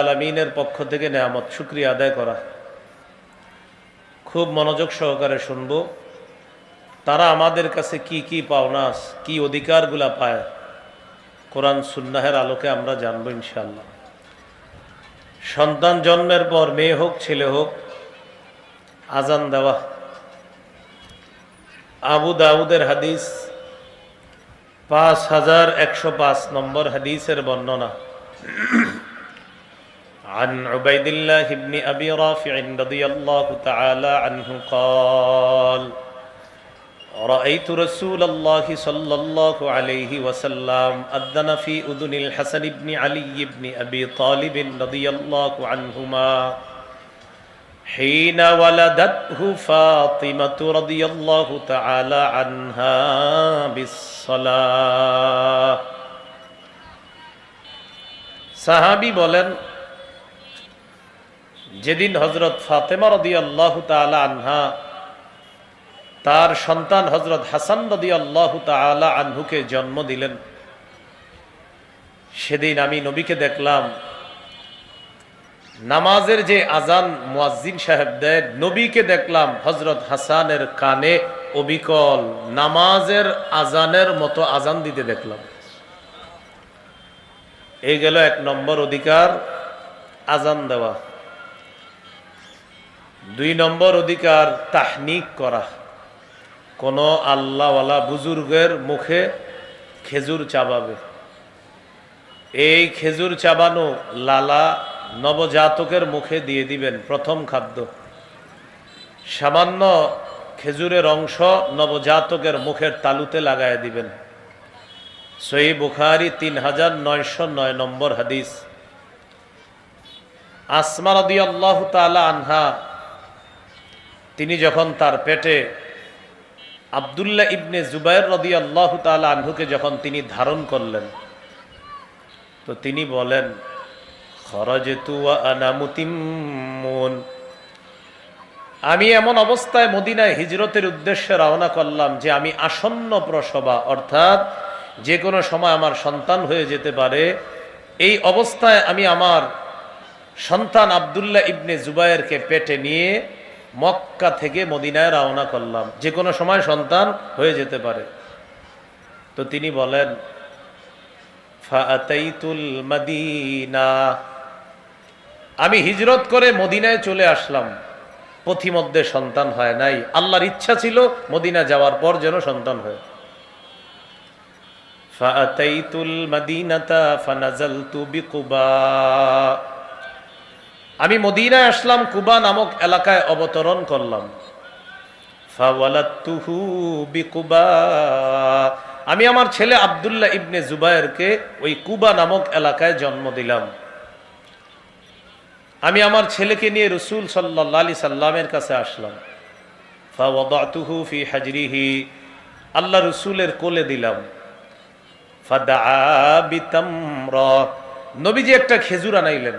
আলমিনের পক্ষ থেকে নেয়ামত, শুক্রিয়া আদায় করা। খুব মনোযোগ সহকারে শুনব। তারা আমাদের কাছে কি কি পাওনা কি অধিকারগুলা পায়, কোরআন সুন্নাহের আলোকে আমরা জানব ইনশাল্লাহ সন্তান জন্মের পর মেয়ে হোক, ছেলে হোক, আজান দেওয়া। আবু দাউদের হাদিস, পাঁচ হাজার একশো পাঁচ নম্বর হাদিসের বর্ণনা। عن عبيد الله بن أبي رافع رضي الله تعالى عنه قال رأيت رسول الله صلى الله عليه وسلم أذن في أذن الحسن بن علي بن أبي طالب رضي الله عنهما حين ولدته فاطمة رضي الله تعالى عنها بالصلاة সাহাবি বলেন যেদিন হজরত ফাতেমা রদি আল্লাহ আনহা, তার সন্তান হজরত হাসান রদি আল্লাহ তালা আনহুকে জন্ম দিলেন, সেদিন আমি নবীকে দেখলাম, নামাজের যে আজান মুয়াজ্জিন সাহেব দেয় নবীকে দেখলাম হজরত হাসানের কানে অবিকল নামাজের আজানের মতো আজান দিতে দেখলাম। এই গেল এক নম্বর অধিকার আজান দেওয়া। দুই নম্বর অধিকার তাহনিক করা। কোন আল্লাহওয়ালা বুজুর্গের মুখে খেজুর চাবাবে। এই খেজুর চাবানো লালা নবজাতকের মুখে দিয়ে দিবেন প্রথম খাদ্য। সামান্য খেজুরের অংশ নবজাতকের মুখের তালুতে লাগায় দিবেন। সহি বুখারি তিন হাজার নয়শো নয় নম্বর হাদিস। আসমা রদি আল্লাহ তালা আনহা তিনি যখন তার পেটে আবদুল্লাহ ইবনে জুবাইর রদি আল্লাহ তালা আনহুকে যখন তিনি ধারণ করলেন, তো তিনি বলেন আমি এমন অবস্থায় মদিনায় হিজরতের উদ্দেশ্যে রওনা করলাম যে আমি আসন্ন প্রসবা, অর্থাৎ যে কোনো সময় আমার সন্তান হয়ে যেতে পারে, এই অবস্থায় আমি আমার সন্তান আবদুল্লাহ ইবনে জুবায়েরকে পেটে নিয়ে মক্কা থেকে মদিনায় রওনা করলাম। যে কোনো সময় সন্তান হয়ে যেতে পারে। তো তিনি বলেন মদিনা। আমি হিজরত করে মদিনায় চলে আসলাম। পথিমধ্যে সন্তান হয় নাই। আল্লাহর ইচ্ছা ছিল মদিনা যাওয়ার পর যেন সন্তান হয়। ফাতাইতুল মদিনাতা ফানাজালতু বিকুবা। আমি মদিনায় আসলাম, কুবা নামক এলাকায় অবতরণ করলাম। আমি আমার ছেলে আব্দুল্লাহ ইবনে জুবায়েরকে ওই কুবা নামক এলাকায় জন্ম দিলাম। আমি আমার ছেলেকে নিয়ে রসুল সাল্লাহ আলি সাল্লামের কাছে আসলাম। ফি হাজরিহি। আল্লাহ রসুলের কোলে দিলাম। ফাদা নবীজি একটা খেজুর আনাইলেন।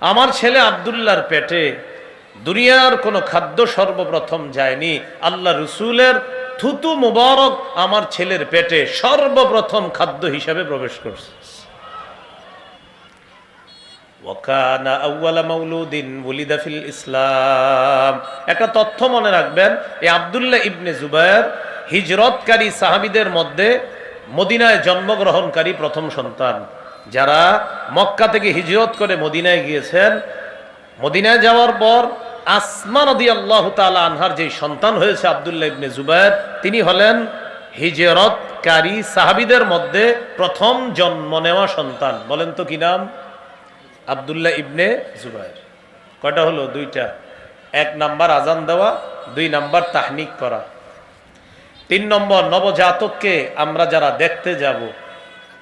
আমার ছেলে আবদুল্লাহর পেটে দুনিয়ার কোনো খাদ্য সর্বপ্রথম যায়নি। আল্লাহ রসুলের থুতু মুবারক আমার ছেলের পেটে সর্বপ্রথম খাদ্য হিসাবে প্রবেশ করছে। ইসলাম। একটা তথ্য মনে রাখবেন এই আব্দুল্লাহ ইবনে জুবায়ের হিজরতকারী মধ্যে মদিনায় জন্মগ্রহণকারী প্রথম সন্তান। যারা মক্কা থেকে হিজরত করে মদিনায় গিয়েছেন, মদিনায় যাওয়ার পর আসমা নদী আল্লাহ তালা আনহার যে সন্তান হয়েছে আবদুল্লাহ ইবনে জুবায়ের, তিনি হলেন হিজরতকারী সাহাবিদের মধ্যে প্রথম জন্ম নেওয়া সন্তান। বলেন তো কি নাম? আবদুল্লাহ ইবনে জুবায়ের। কয়টা হলো? দুইটা। এক নাম্বার আজান দেওয়া, দুই নাম্বার তাহনিক করা। তিন নম্বর নবজাতককে আমরা যারা দেখতে যাব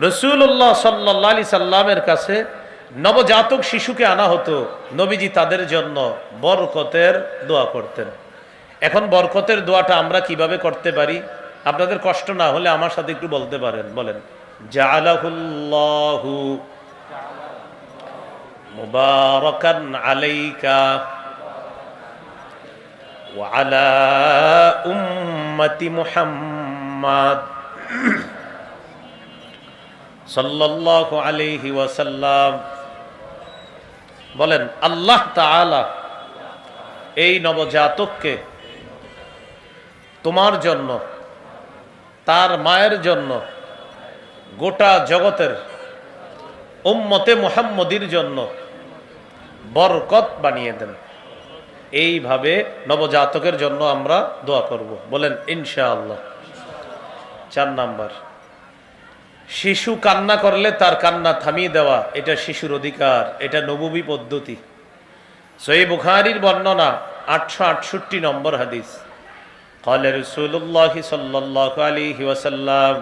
রসুল্লাহ সাল্লা আলি সাল্লামের কাছে নবজাতক শিশুকে আনা হতো। নবীজি তাদের জন্য বরকতের দোয়া করতেন। এখন বরকতের দোয়াটা আমরা কীভাবে করতে পারি? আপনাদের কষ্ট না হলে আমার সাথে একটু বলতে পারেন, বলেন। আলাইকা আলা উম্মতি মুহাম্মাদ। সাল্লাল্লাহু আলাইহি ওয়াসাল্লাম বলেন, আল্লাহ তাআলা এই নবজাতককে তোমার জন্য, তার মায়ের জন্য, গোটা জগতের উম্মতে মুহাম্মদির জন্য বরকত বানিয়ে দেন। এইভাবে নবজাতকের জন্য আমরা দোয়া করব। বলেন, ইনশাআল্লাহ। চার নাম্বার। শিশু কান্না করলে তার কান্না থামিয়ে দেওয়া এটা শিশুর অধিকার এটা নববী পদ্ধতি সই বুখারির বর্ণনা আটশো আটষট্টি নম্বর হাদিস قال رسول الله صلى الله عليه وسلم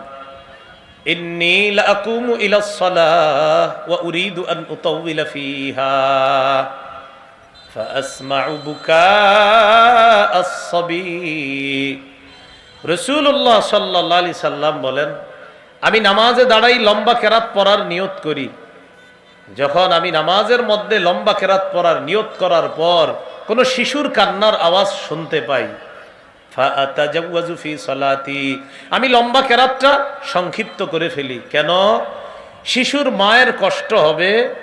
إني لأقوم إلى الصلاة وأريد أن أطول فيها فأسمع بكاء الصبي رسول الله صلى الله عليه وسلم বলেন আমি নামাজে দাঁড়াই লম্বা কেরাত পড়ার নিয়ত করি। যখন আমি নামাজের মধ্যে লম্বা কেরাত পড়ার নিয়ত করার পর কোনো শিশুর কান্নার আওয়াজ শুনতে পাই। সলাতি। আমি লম্বা কেরাতটা সংক্ষিপ্ত করে ফেলি। কেন? শিশুর মায়ের কষ্ট হবে,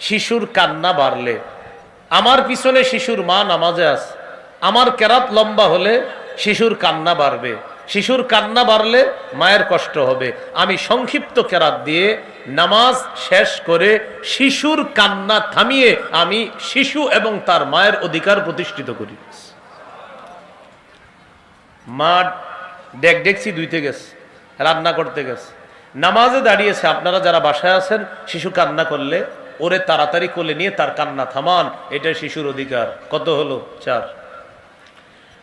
শিশুর কান্না বাড়লে। আমার পিছনে শিশুর মা নামাজে আস। আমার কেরাত লম্বা হলে শিশুর কান্না বাড়বে। শিশুর কান্না বাড়লে মায়ের কষ্ট হবে। আমি সংক্ষিপ্ত কেরাত দিয়ে নামাজ শেষ করে শিশুর কান্না থামিয়ে আমি শিশু এবং তার মায়ের অধিকার প্রতিষ্ঠিত করি। মা ডেক ডেকছি দুইতে গেছে, রান্না করতে গেছে। নামাজে দাঁড়িয়েছে, আপনারা যারা বাসায় আছেন, শিশু কান্না করলে ওরে তাড়াতাড়ি কোলে নিয়ে তার কান্না থামান এটা শিশুর অধিকার। কত হলো? চার।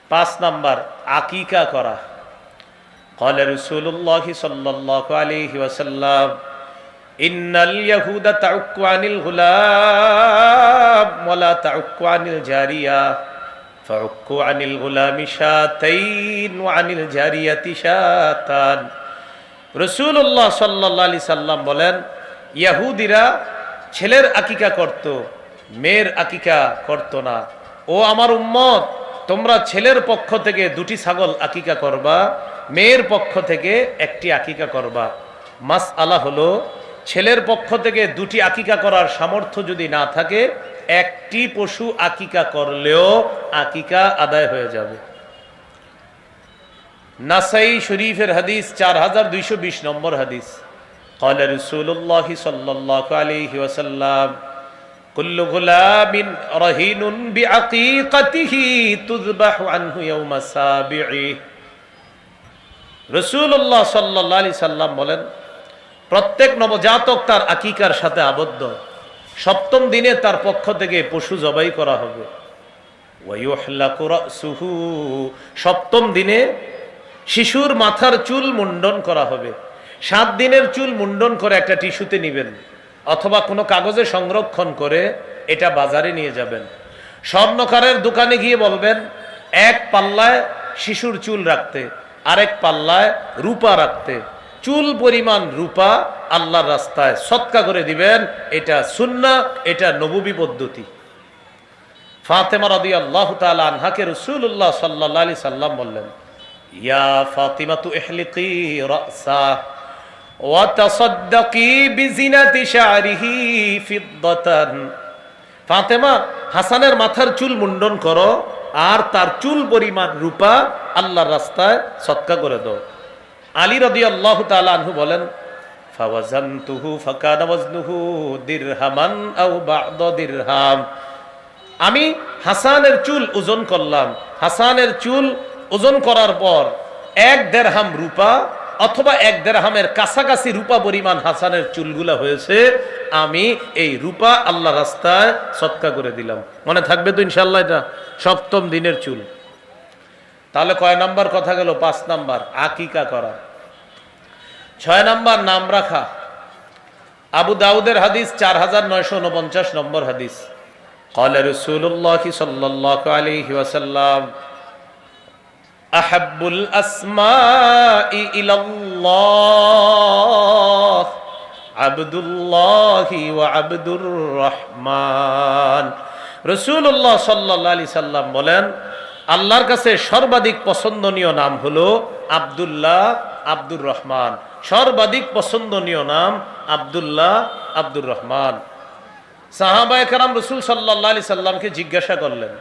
পাঁচ নাম্বার, আকিকা করা। قال رسول الله صلى الله عليه وسلم إن اليهود تعك عن الغلام ولا تعك عن الجارية فعكوا عن الغلام شاتين وعن الجارية شاتان রসুল্লাহ সাল্লাহ আলি সাল্লাম বলেন ইয়াহুদিরা ছেলের আকিকা করত মেয়ের আকিকা করত না ও আমার উম্মত তোমরা ছেলের পক্ষ থেকে দুটি ছাগল আকিকা করবা মেয়ের পক্ষ থেকে একটি আকিকা করবা মাস আলা হলো ছেলের পক্ষ থেকে দুটি আকিকা করার সামর্থ্য যদি না থাকে একটি পশু আকিকা করলেও আকিকা আদায় হয়ে যাবে নাসাই শরীফের হাদিস চার হাজার দুইশো বিশ নম্বর হাদিস قال رسول الله صلى الله عليه وسلم كل غلام رهين بعقيقته تذبح عنه يوم سابعه রসুল্লাহ সাল্লাহ আলি সাল্লাম বলেন, প্রত্যেক নবজাতক তার আকিকার সাথে আবদ্ধ। সপ্তম দিনে তার পক্ষ থেকে পশু জবাই করা হবে। সপ্তম দিনে শিশুর মাথার চুল মুন্ডন করা হবে। সাত দিনের চুল মুন্ডন করে একটা টিস্যুতে নিবেন, অথবা কোনো কাগজে সংরক্ষণ করে এটা বাজারে নিয়ে যাবেন। স্বর্ণকারের দোকানে গিয়ে বলবেন, এক পাল্লায় শিশুর চুল রাখতে। আরেক পাল্লায় রূপা রাখতে। চুল পরিমাণ রূপা আল্লাহর রাস্তায় সৎকা করে দিবেন, এটা সুন্না, এটা নববী পদ্ধতি। ফাতেমা রদি আল্লাহ আনহাকে রসুল্লাহ সাল্লাহ আলি সাল্লাম বললেন, ইয়া ফাতিমা তু এহলিকি রাসা ফাতেমা হাসানের মাথার চুল মুন্ডন করো আর তার চুল পরিমাণ রূপা আল্লাহর রাস্তায় সৎকা করে দাও। আলী রদি আল্লাহ আনহু বলেন আমি হাসানের চুল ওজন করলাম। হাসানের চুল ওজন করার পর এক দেড়হাম রূপা অথবা এক দেড়হামের কাছাকাছি রূপা পরিমাণ হাসানের চুলগুলা হয়েছে আমি এই রূপা আল্লাহ রাস্তায় সৎকা করে দিলাম মনে থাকবে তো ইনশাল্লাহ এটা সপ্তম দিনের চুল তাহলে কয় নাম্বার কথা গেল পাঁচ নাম্বার আকিকা করা ছয় নাম্বার নাম রাখা আবু দাউদের হাদিস চার হাজার নয়শো উনপঞ্চাশ নম্বর হাদিস قال رسول الله صلى الله عليه وسلم আহাবুল আসমা ইলাল্লাহ, আব্দুল্লাহি ওয়া আব্দুর রহমান রসুল্লাহ সাল্লাহ আলি সাল্লাম বলেন, আল্লাহর কাছে সর্বাধিক পছন্দনীয় নাম হলো আবদুল্লাহ আব্দুর রহমান সর্বাধিক পছন্দনীয় নাম আবদুল্লাহ আব্দুর রহমান সাহাবায় কারাম রসুল সাল্লাহ আলি সাল্লামকে জিজ্ঞাসা করলেন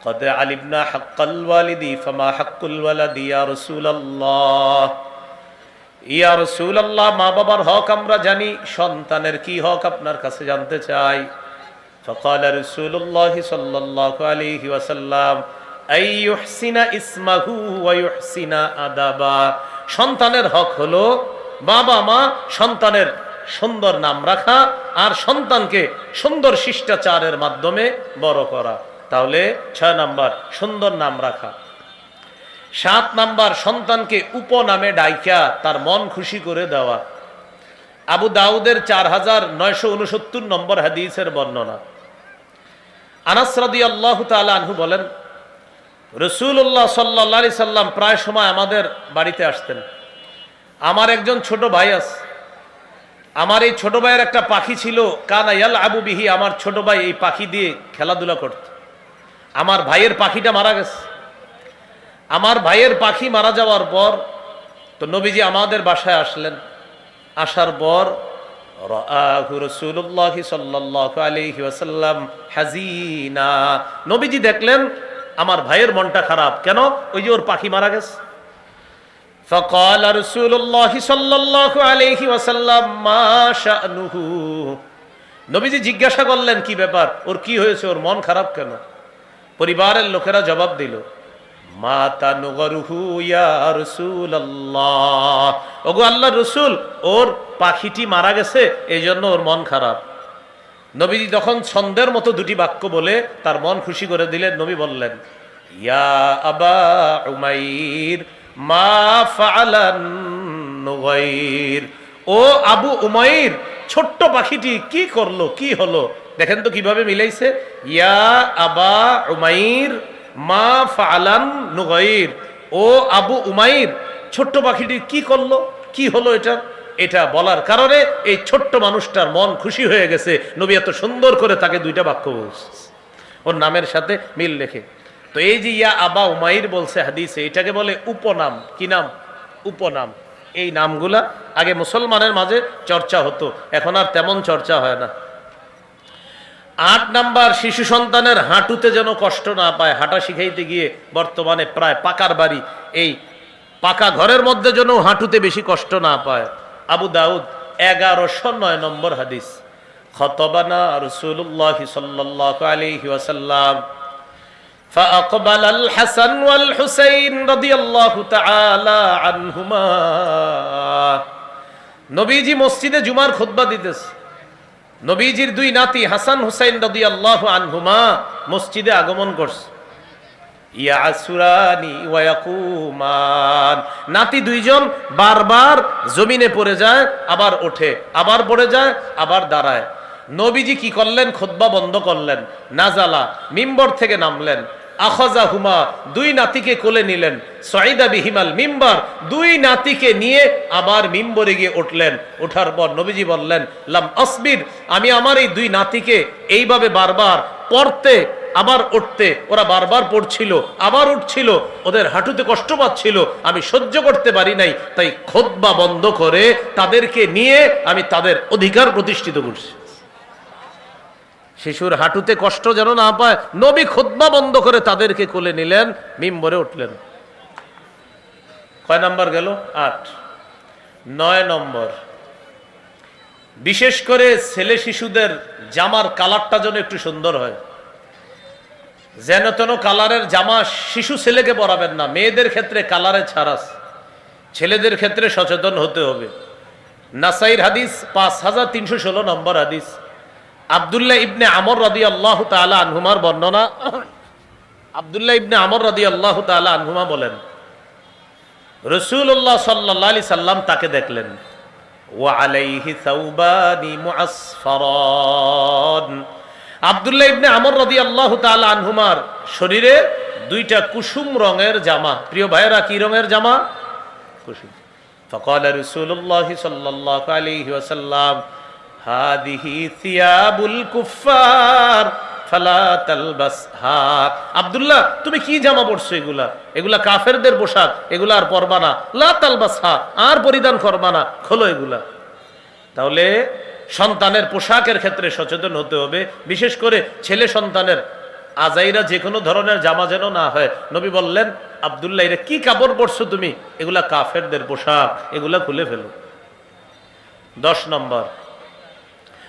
কদ আলিবনা হাক্কাল ওয়ালিদি ফামা হাক্কুল ওয়ালাদি ইয়া রাসূলুল্লাহ ইয়া রাসূলুল্লাহ মা বাবার হক আমরা জানি সন্তানের কি হক আপনার কাছে জানতে চাই فقال رسول الله صلى الله عليه وسلم أن يحسن اسمه ويحسن أدبا সন্তানের হক হলো বাবা মা সন্তানের সুন্দর নাম রাখা আর সন্তানকে সুন্দর শিষ্টাচারের মাধ্যমে বড় করা তাহলে ছয় নাম্বার, সুন্দর নাম রাখা। সাত নাম্বার, সন্তানকে উপনামে ডাইকা, তার মন খুশি করে দেওয়া। আবু দাউদের চার হাজার নয়শো উনসত্তর নম্বর হাদিসের বর্ণনা। আনাস রাদি আল্লাহ আনহু বলেন রসুল্লাহ সাল্লা সাল্লাম প্রায় সময় আমাদের বাড়িতে আসতেন। আমার একজন ছোট ভাই আছে। আমার এই ছোট ভাইয়ের একটা পাখি ছিল, কানা ইয়াল আবু বিহি, আমার ছোট ভাই এই পাখি দিয়ে খেলাধুলা করত। আমার ভাইয়ের পাখিটা মারা গেছে আমার ভাইয়ের পাখি মারা যাওয়ার পর তো নবীজি আমাদের বাসায় আসলেন আসার পর রাআহু রাসূলুল্লাহ সাল্লাল্লাহু আলাইহি ওয়াসাল্লাম হাজিনা নবীজি দেখলেন আমার ভাইয়ের মনটা খারাপ কেন ওই যে ওর পাখি মারা গেছে فقال رسول الله صلى الله عليه وسلم ما شأنه নবীজি জিজ্ঞাসা করলেন কি ব্যাপার ওর কি হয়েছে ওর মন খারাপ কেন পরিবারের লোকেরা জবাব দিল, মাতা নুগরুহু ইয়া রাসূলুল্লাহ। ওগো আল্লাহ রসুল, ওর পাখিটি মারা গেছে এই জন্য ওর মন খারাপ। নবীজি তখন ছন্দের মতো দুটি বাক্য বলে তার মন খুশি করে দিলেন, নবী বললেন, ইয়া আবা উমাইর, মা ফালান ও আবু উমাইর, ছোট্ট পাখিটি কি করল, কি হলো? দেখেন তো কীভাবে মিলাইছে? ইয়া আবা উমাইর মা ফালান নুগাইর। ও আবু উমাইর, ছোট্ট পাখিটি কি করল? কি হলো এটা? এটা বলার কারণে এই ছোট্ট মানুষটার মন খুশি হয়ে গেছে। নবী এত সুন্দর করে তাকে দুইটা বাক্য বলছে। ওর নামের সাথে মিল রেখে তো এই যে ইয়া আবা উমাইর বলছে হাদিসে, এটাকে বলে উপনাম। কি নাম? উপনাম। এই নামগুলা আগে মুসলমানের মাঝে চর্চা হতো। এখন আর তেমন চর্চা হয় না। আট নাম্বার শিশু সন্তানের হাঁটুতে যেন কষ্ট না পায় হাঁটা শিখাইতে গিয়ে বর্তমানে প্রায় পাকার বাড়ি এই পাকা ঘরের মধ্যে যেন হাঁটুতে বেশি কষ্ট না পায় আবু দাউদ এগারোশো নয় নম্বর হাদিস খতবানা রসুল্লাহ সাল্লাহ আলহি ওয়াসাল্লাম فأقبل الحسن والحسين رضي الله تعالى عنهما নবীজি মসজিদে জুমার খুতবা দিতেছে নবীজির দুই নাতি হাসান হুসাইন রদি আল্লাহ আনহুমা মসজিদে আগমন করছে। নাতি দুইজন বারবার জমিনে পড়ে যায়, আবার ওঠে, আবার পড়ে যায়, আবার দাঁড়ায়। নবীজি কি করলেন? খোদবা বন্ধ করলেন, নাজালা, মিম্বর থেকে নামলেন। আখজা হুমা দুই নাতিকে কোলে নিলেন। সঈদা বিহিমাল মিম্বার, দুই নাতিকে নিয়ে আবার মিম্বরে গিয়ে উঠলেন। ওঠার পর নবীজি বললেন, লাম আসবির, আমি আমার এই দুই নাতিকে এইভাবে বারবার পড়তে, আবার উঠতে, ওরা বারবার পড়ছিল, আবার উঠছিল, ওদের হাঁটুতে কষ্ট পাচ্ছিল, আমি সহ্য করতে পারি নাই, তাই খোদবা বন্ধ করে তাদেরকে নিয়ে আমি তাদের অধিকার প্রতিষ্ঠিত করছি। শিশুর হাঁটুতে কষ্ট যেন না পায়, নবী খুদ্া বন্ধ করে তাদেরকে কোলে নিলেন, মিম্বরে উঠলেন। কয় নম্বর গেল? আট। নয় নম্বর। বিশেষ করে ছেলে শিশুদের জামার কালারটা যেন একটু সুন্দর হয়। যেন তেন কালারের জামা শিশু ছেলেকে পরাবেন না, মেয়েদের ক্ষেত্রে কালারে ছাড়াস ছেলেদের ক্ষেত্রে সচেতন হতে হবে। নাসাইর হাদিস পাঁচ হাজার তিনশো ষোলো নম্বর হাদিস। আবদুল্লাহ ইবনে আমর রদি আল্লাহ তালা আনহুমার বর্ণনা, আবদুল্লাহ ইবনে আমর রদি আল্লাহ তালা আনহুমা বলেন রসুল্লাহ সাল্লা আলি সাল্লাম তাকে দেখলেন। ও আলাইহি সাউবানি মুআসফারান। আবদুল্লাহ ইবনে আমর রদি আল্লাহ তালা আনহুমার শরীরে দুইটা কুসুম রঙের জামা। প্রিয় ভাইয়েরা, কি রঙের জামা? কুসুম। ফকাল রসুল্লাহ সাল্লাহ আলিহি ওয়াসাল্লাম হাদিহি সিয়াবুল কুফার ফালা আব্দুল্লাহ, তুমি কি জামা পরছো এগুলা? এগুলা কাফেরদের পোশাক, এগুলা আর পরবা না। লা তালবাসহা, আর পরিধান করবা না। খোলো এগুলা। তাহলে সন্তানের পোশাকের ক্ষেত্রে সচেতন হতে হবে। বিশেষ করে ছেলে সন্তানের আজাইরা যে কোনো ধরনের জামা যেন না হয়। নবী বললেন, আবদুল্লাহ, এরা কি কাপড় পরছো তুমি? এগুলা কাফেরদের পোশাক, এগুলা খুলে ফেলো। দশ নম্বর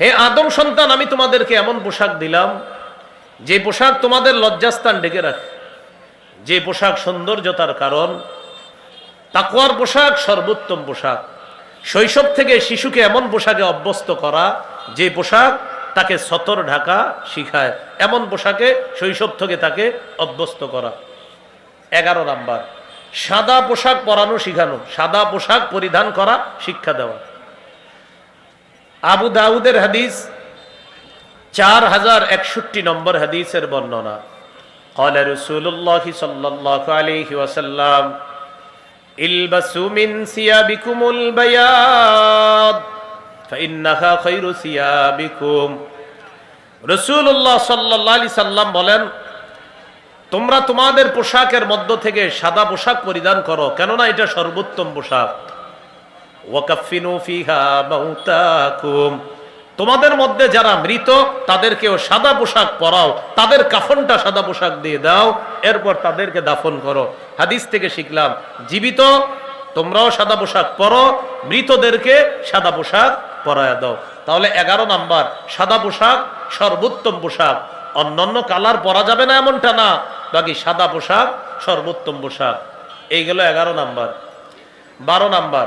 হে আদম সন্তান, আমি তোমাদেরকে এমন পোশাক দিলাম, যে পোশাক তোমাদের লজ্জাস্থান ডেকে রাখে। যে পোশাক সৌন্দর্যতার কারণ তাকুয়ার পোশাক সর্বোত্তম পোশাক। শৈশব থেকে শিশুকে এমন পোশাকে অভ্যস্ত করা, যে পোশাক তাকে সতর ঢাকা শিখায়। এমন পোশাকে শৈশব থেকে তাকে অভ্যস্ত করা। এগারো নাম্বার, সাদা পোশাক পরানো শিখানো, সাদা পোশাক পরিধান করা, শিক্ষা দেওয়া। আবু দাউদের হাদিস চার হাজার একষট্টি নম্বর হাদিসের বর্ণনা قال رسول الله صلى الله عليه وسلم البسوا من ثيابكم البياض فإنها خير ثيابكم রসুল্লাহ সাল্লাহ আলি সাল্লাম বলেন তোমরা তোমাদের পোশাকের মধ্য থেকে সাদা পোশাক পরিধান করো কেননা এটা সর্বোত্তম পোশাক তোমাদের মধ্যে যারা মৃত, তাদেরকেও সাদা পোশাক পরাও, তাদের কাফনটা সাদা পোশাক দিয়ে দাও, এরপর তাদেরকে দাফন করো। হাদিস থেকে শিখলাম, জীবিত, তোমরাও সাদা পোশাক পরো, মৃতদেরকে সাদা পোশাক পরায়া দাও। তাহলে এগারো নাম্বার, সাদা পোশাক সর্বোত্তম পোশাক। অন্যান্য কালার পরা যাবে না এমনটা না, বাকি সাদা পোশাক সর্বোত্তম পোশাক। এই গেল এগারো নাম্বার। বারো নাম্বার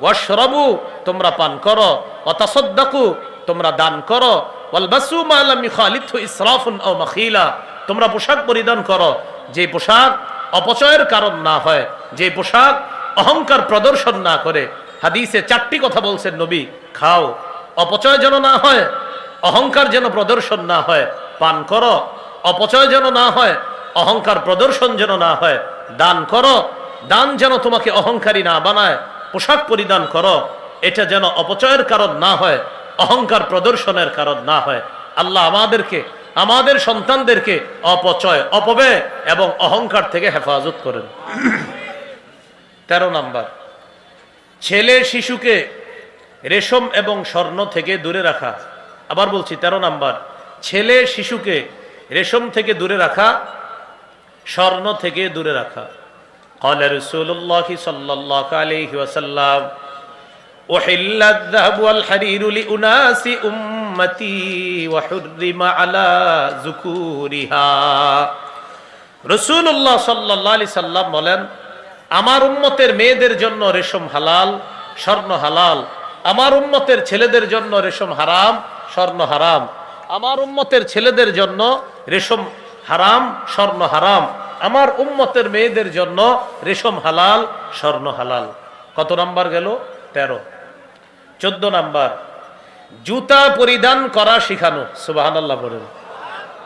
ওয়াশরাবু, তোমরা পান করো। অতাসদ্দাকু তোমরা দান করো। ওয়ালবাসু মা লাম ইখালিতহু ইসরাফুন আও মাখিলা, তোমরা পোশাক পরিধান করো। যে পোশাক অপচয়ের কারণ না হয়, যে পোশাক অহংকার প্রদর্শন না করে। হাদিসে চারটি কথা বলছেন নবী, খাও। অপচয় যেন না হয়, অহংকার যেন প্রদর্শন না হয়, পান করো। অপচয় যেন না হয়, অহংকার প্রদর্শন যেন না হয়, দান করো। দান যেন তোমাকে অহংকারী না বানায় পোশাক পরিধান করো, এটা যেন অপচয়ের কারণ না হয়, অহংকার প্রদর্শনের কারণ না হয়। আল্লাহ আমাদেরকে, আমাদের সন্তানদেরকে অপচয়, অপব্যয় এবং অহংকার থেকে হেফাজত করেন। তেরো নাম্বার, ছেলে শিশুকে রেশম এবং স্বর্ণ থেকে দূরে রাখা। আবার বলছি, তেরো নাম্বার, ছেলে শিশুকে রেশম থেকে দূরে রাখা, স্বর্ণ থেকে দূরে রাখা। قال رسول الله صلى الله عليه وسلم أحل الذهب والحرير لأناس أمتي وحرم على ذكورها রসুল্লাহ সাল্লাহ আলি সাল্লাম বলেন আমার উম্মতের মেয়েদের জন্য রেশম হালাল স্বর্ণ হালাল আমার উম্মতের ছেলেদের জন্য রেশম হারাম স্বর্ণ হারাম আমার উম্মতের ছেলেদের জন্য রেশম হারাম স্বর্ণ হারাম আমার উম্মতের মেয়েদের জন্য রেশম হালাল স্বর্ণ হালাল কত নাম্বার গেল তেরো চোদ্দ নাম্বার জুতা পরিধান করা শিখানো সুবাহ বলেন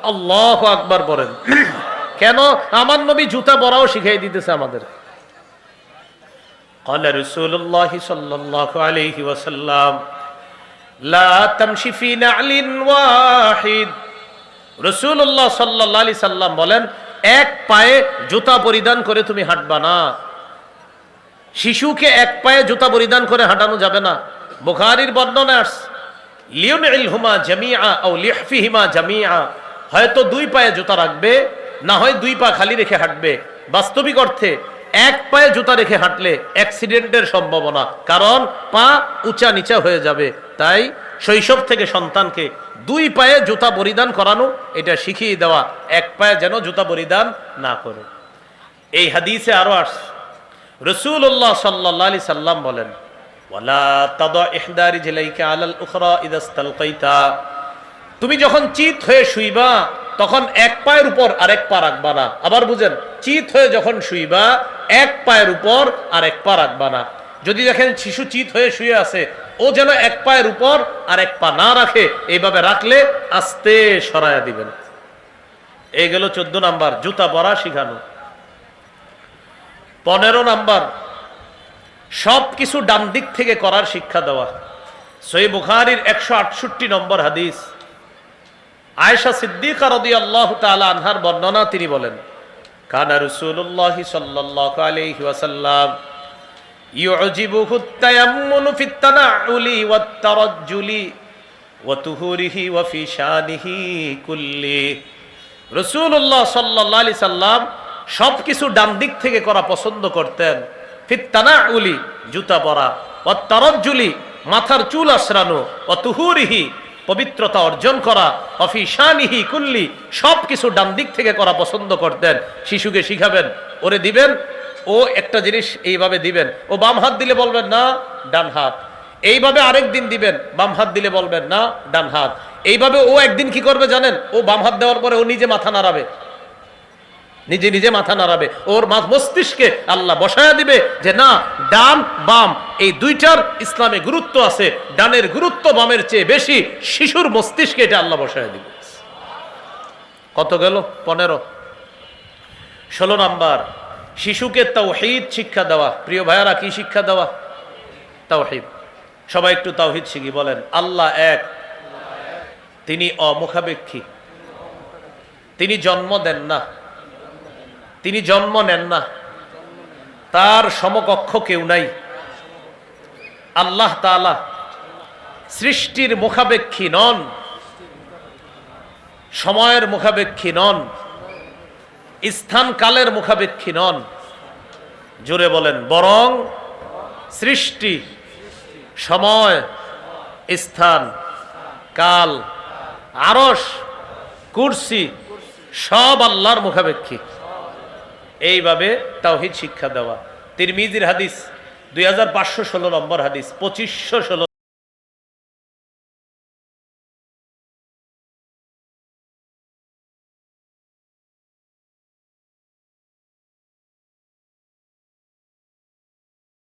আল্লাহ আকবার বলেন কেন আমার নবী জুতা পরাও শিখাই দিতেছে আমাদের قال رسول الله صلى الله عليه وسلم لا تمشي في نعل واحد রসুল্লাহ সাল্লাহ আলি সাল্লাম বলেন এক পায়ে জুতা পরিধান করে তুমি হাঁটবা না। শিশুকে এক পায়ে জুতা পরিধান করে হাঁটানো যাবে না। বুখারির বর্ণনা লিওন ইলহুমা জামিয়া ও লিহফিহিমা জামিয়া হয়তো দুই পায়ে জুতা রাখবে, না হয় দুই পা খালি রেখে হাঁটবে। বাস্তবিক অর্থে এক পায়ে জুতা রেখে হাঁটলে অ্যাক্সিডেন্টের সম্ভাবনা, কারণ পা উঁচা নিচা হয়ে যাবে। তাই শৈশব থেকে সন্তানকে দুই পায়ে জুতা পরিধান করানো, এটা শিখিয়ে দেওয়া, এক পায়ে যেন জুতা পরিধান না করে। এই হাদিসে আরও আসছে। রসুল্লাহ সাল্লাহ আলি সাল্লাম বলেন তুমি যখন চিত হয়ে শুইবা, তখন এক পায়ের উপর আরেক পা রাখবা না। আবার বুঝেন, চিত হয়ে যখন শুইবা, এক পায়ের উপর আর এক পা রাখবা না। যদি দেখেন শিশু চিত হয়ে শুয়ে আছে ও যেন এক পায়ের উপর আর এক পা না রাখে, এইভাবে রাখলে আস্তে সরায়া দিবেন। এই গেল চোদ্দ নাম্বার, জুতা পরা শিখানো। পনেরো নাম্বার, সব কিছু ডান দিক থেকে করার শিক্ষা দেওয়া। সই বুখারির একশো আটষট্টি নম্বর হাদিস। আয়েশা সিদ্দিকা আল্লাহ আনহার বর্ণনা তিনি বলেন, কানা রসুল্লাহ সাল্লাহ ওয়াসাল্লাম يعجبه التيمن في التنعل والترجل وطهوره وفي شانه كله রসুল্লাহ সাল্লাহ আলি সাল্লাম সব কিছু ডান দিক থেকে করা পছন্দ করতেন ফিত্তানা উলি জুতা পরা ও তারজ্জুলি মাথার চুল আশ্রানো ও তুহুরিহি পবিত্রতা অর্জন করা অফিসানিহি কুল্লি সব কিছু ডান দিক থেকে করা পছন্দ করতেন শিশুকে শিখাবেন ওরে দিবেন ও একটা জিনিস এইভাবে দিবেন। ও বাম হাত দিলে বলবেন, না, ডান হাত। এইভাবে আরেক দিন দিবেন, বাম হাত দিলে বলবেন, না, ডান হাত। এইভাবে ও একদিন কি করবে জানেন? ও বাম হাত দেওয়ার পরে ও নিজে মাথা নাড়াবে। নিজে নিজে মাথা নাড়াবে। ওর মা- মস্তিষ্কে আল্লাহ বসায়া দিবে যে, না, ডান, বাম। এই দুইটার ইসলামে গুরুত্ব আছে। ডানের গুরুত্ব, বামের চেয়ে বেশি শিশুর মস্তিষ্কে এটা আল্লাহ বসায়া দিবে। কত গেল? পনেরো। ষোলো নাম্বার। শিশুকে তাওহিদ শিক্ষা দেওয়া। প্রিয় ভাইয়ারা, কি শিক্ষা দেওয়া? তাওহিদ সবাই একটু তাওহিদ শিখি, বলেন, আল্লাহ এক। তিনি অমুখাপেক্ষী। তিনি জন্ম দেন না। তিনি জন্ম নেন না। তার সমকক্ষ কেউ নাই। আল্লাহ তাআলা সৃষ্টির মুখাপেক্ষী নন। সময়ের মুখাপেক্ষী নন। স্থান কালের মুখাপেক্ষী নন। জোরে বলেন, বরং সৃষ্টি, সময়, স্থান, কাল আরস কুরসি, সব আল্লাহর মুখাপেক্ষী। এইভাবে তাওহিদ শিক্ষা দেওয়া। তিরমিজির হাদিস, দুই হাজার পাঁচশো ষোলো নম্বর হাদিস, পঁচিশশো